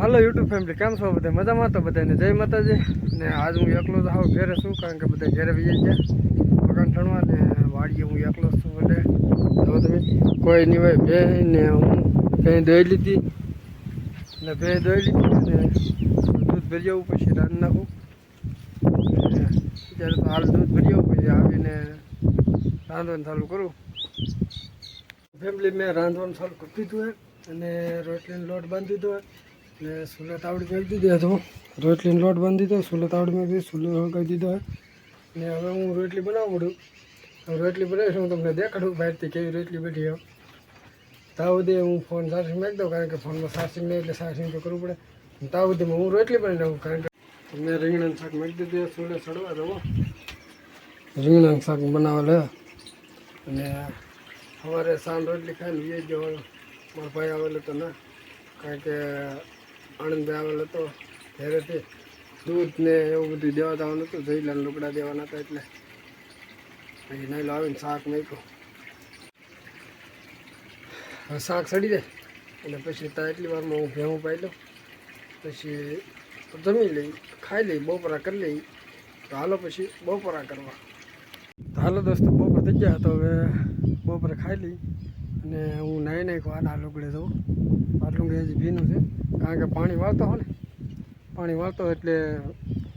હાલો YouTube family કેમ છો બધા? મજામાં તો બધાને? જય માતાજી. ને આજ હું એકલો જ આવું ઘેરે છું, કારણ કે બધા ઘરે બીજા ગયા. મકાન ઠણવા ને વાડીએ હું એકલો છું એટલે જો તમે કોઈ નહીં હોય બે ને હું બે દોઈ લીધી. ને બે દોઈ લીધી ને દૂધ ભરી જવું પછી રાન નાખું. ત્યારે તો હાલ દૂધ ભરી જવું પછી આવીને રાંધવાનું ચાલુ કરું. ફેમિલી મેં રાંધવાનું ચાલુ કરી દીધું અને રોટલીનો લોટ બાંધી દીધો ને સુલે તાવડી મેળવી દીધી હતો રોટલીનો લોટ બાંધી દીધો, સુલે તાવડી મેળવી સુલે કરી દીધો ને હવે હું રોટલી બનાવું પડું રોટલી બનાવીશ, હું તમને દેખાડું બહારથી કેવી રોટલી બેઠી એમ તાવ દે, હું ફોન ચાર્જિંગ મેક દઉં, કારણ કે ફોનમાં ચાર્જિંગ નહીં, એટલે ચાર્જિંગ તો કરવું પડે. તાવ સુધીમાં હું રોટલી બનાવી નાખું, કારણ કે મેં રીંગણાનું શાક મેક દીધું સુલે સડવા દઉં રીંગણાનું શાક બનાવેલ અને સવારે સાંજ રોટલી ખાઈને જવાનું મારા ભાઈ આવેલો તો ના, કારણ કે આણંદભાઈ આવેલો હતો. ઘરેથી દૂધ ને એવું બધું દેવા જવાનું હતું. જઈલાને લુગડા દેવાના હતા એટલે પછી નહીં આવીને શાક નાખ્યું. શાક સડી જાય. અને પછી ત્યાં એટલી વારમાં હું ભેહું પાઈ લઉં પછી જમી લઈ, ખાઈ લઈ, બપોરા કરી લઈ. તો હાલો પછી બપોરા કરવા. હાલો દોસ્તો, બપોર થઈ ગયા તો હવે બપોરે ખાઈ લઈ. અને હું નાહી નાખ્યો, આના લુગડે જવું. આટલું હજી ભીનું છે, કારણ કે પાણી વાળતો હોય ને, પાણી વાળતો એટલે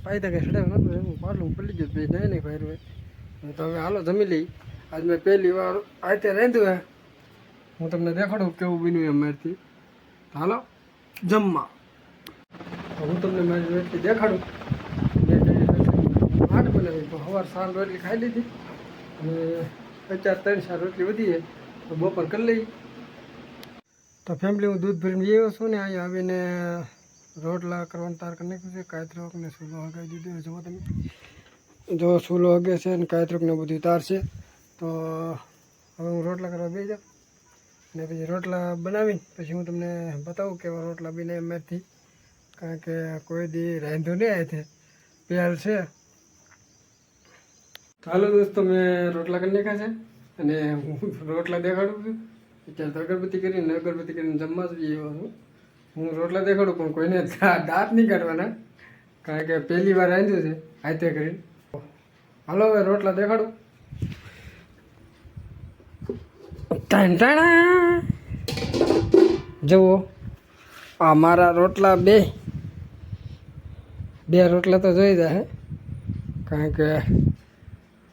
પાયદા કંઈ સડાવ નહોતું એવું પાટલું પડી ગયું પછી નાહી નાખ્યો એટલે તો હવે હાલો જમી લઈ. આજ મેં પહેલી વાર આતે રાંધ્યું હે. હું તમને દેખાડું કેવું બન્યું એમ મારથી. હાલો, જમવા. હું તમને મારી રોટલી દેખાડું. આઠ બનાવી સવાર સાંજ રોટલી ખાઈ લીધી. અને પચાસ ત્રણ સાર રોટલી વધી બપોર કરી લઈ તો ફેમિલી હું દૂધ ભરીને આવ્યો છું ને અહીંયા આવીને રોટલા કરવાનું તાર કરી નાખ્યું છે કાયત્રોક ને સૂલો હગાવી દીધું જુઓ તમે. જો સૂલો હગે છે ને કાયત્રોક ને બધું તાર છે, તો હવે હું રોટલા કરવા બે જાઉં. ને પછી રોટલા બનાવીને પછી હું તમને બતાવું કેવા રોટલા બને એમાંથી કારણ કે કોઈ દી રાંધો નહીં આવે છે પ્યાલ છે. ચાલો દોસ્તો, મેં રોટલા કરી નાખ્યા છે. અને હું રોટલા દેખાડું છું. અત્યારે તો અગરબત્તી કરીને અગરબત્તી કરીને જમવા જ હું રોટલા દેખાડું, પણ કોઈને દાંત નહીં કાઢવાના. કારણ કે પહેલી વાર રાંધ્યું છે, હાથે કરીને. હાલો, હવે રોટલા દેખાડું. ટાણ, ટાણા. જુઓ, આ મારા રોટલા બે. બે રોટલા તો જોઈ જાય કારણ કે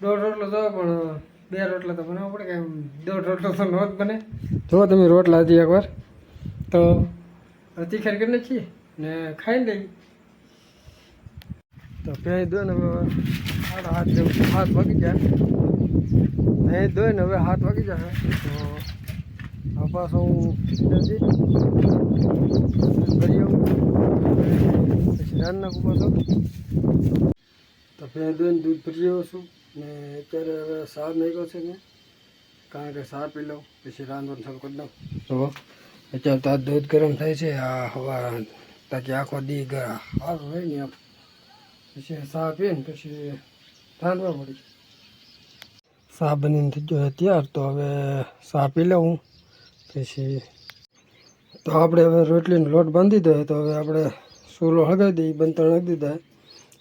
દોઢ રોટલો જોયો પણ બે રોટલા તો બનાવવા પડે કે દોઢ રોટલો તો નો જ બને. જો તમે રોટલા હજી એકવાર. તો અડધી ખેર કરીને છીએ ને ખાઈ લઈ તો પહેરી દો ને હવે હાથ હાથ વાગી જાય અહીં દો ને હવે હાથ વાગી જાય તો આ પાછો હું કરી આવું પછી રાનના પાછો. તો પેલા દોઈને દૂધ ભરી આવ્યો છું. ને અત્યારે હવે સાર નાખ્યો છે ને કારણ કે સાર પી લઉં પછી રાંધવાનું ચાલુ કરી દઉં. તો અત્યારે તો દૂધ ગરમ થાય છે આ હવા તાકી આખો દી ગા સારું હોય ને એમ. પછી સા પીને પછી રાંધવા પડી સા બનીને થઈ ગયો તૈયાર તો હવે સા પી લઉં. પછી તો આપણે હવે રોટલીનો લોટ બાંધી દઈએ તો હવે આપણે સૂલો હળગાવી દઈએ બંતણ નાખી દીધા.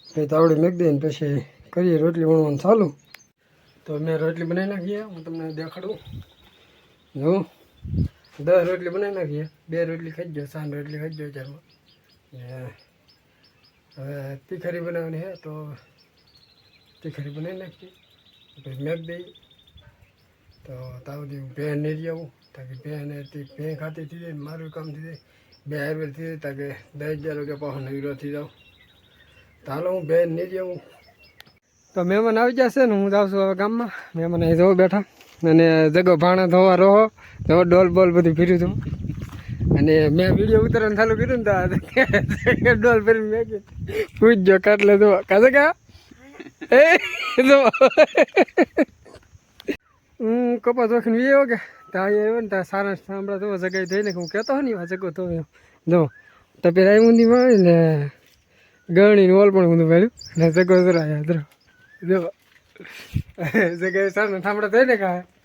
પછી તાવડી મેક દઈએ ને પછી કરીએ, રોટલી વણવાનું ચાલુ. તો મેં રોટલી બનાવી નાખીએ, હું તમને દેખાડું. જો દસ રોટલી બનાવી નાખીએ, બે રોટલી ખાઈ ગયો સાંજ રોટલી ખાઈ ગયો ચારમાં. ને હવે તીખરી બનાવવાની છે, તો તીખરી બનાવી નાખીએ. પછી મેક દઈ. તો તાવથી ભેં નહીં રહી આવું, તાકે ભેં તે ભેં ખાતી થઈ જાય, મારું કામ થઈ જાય. બે આયુર્વેદ થઈ જાય, તાકે દસ હજાર રૂપિયા પાછો નવીરો થઈ જાઉં. તો હાલો હું બેન નહીં જાઉં તો મહેમાન આવી જશે ને હું જાઉં છું હવે ગામમાં. મહેમાન અહીં જવું બેઠા. અને જગો ભાણા ધોવા રહો. તો ડોલ બોલ બધું ફીર્યું હતું અને મેં વીડિયો ઉતારવાનું ચાલુ કર્યું ને તો ડોલ ફેરીને મેં કીધું પૂછજો કાટલે જો કાશે કા એ હું કપાસ વખીને વી આવ્યો કે? ત્યાં આવ્યો ને ત્યાં સારા સાંભળા તો જગાઈ થઈને હું કહેતો હોય ને આ જગો તો જો તો પેલા ઊંધી મળે ને ગણી ઓલ પણ ઊંધું મળ્યું ને જગો જરા યાદ રહો. જો જગ્યાએ સારા ઠામડા થાય ને કાંઈ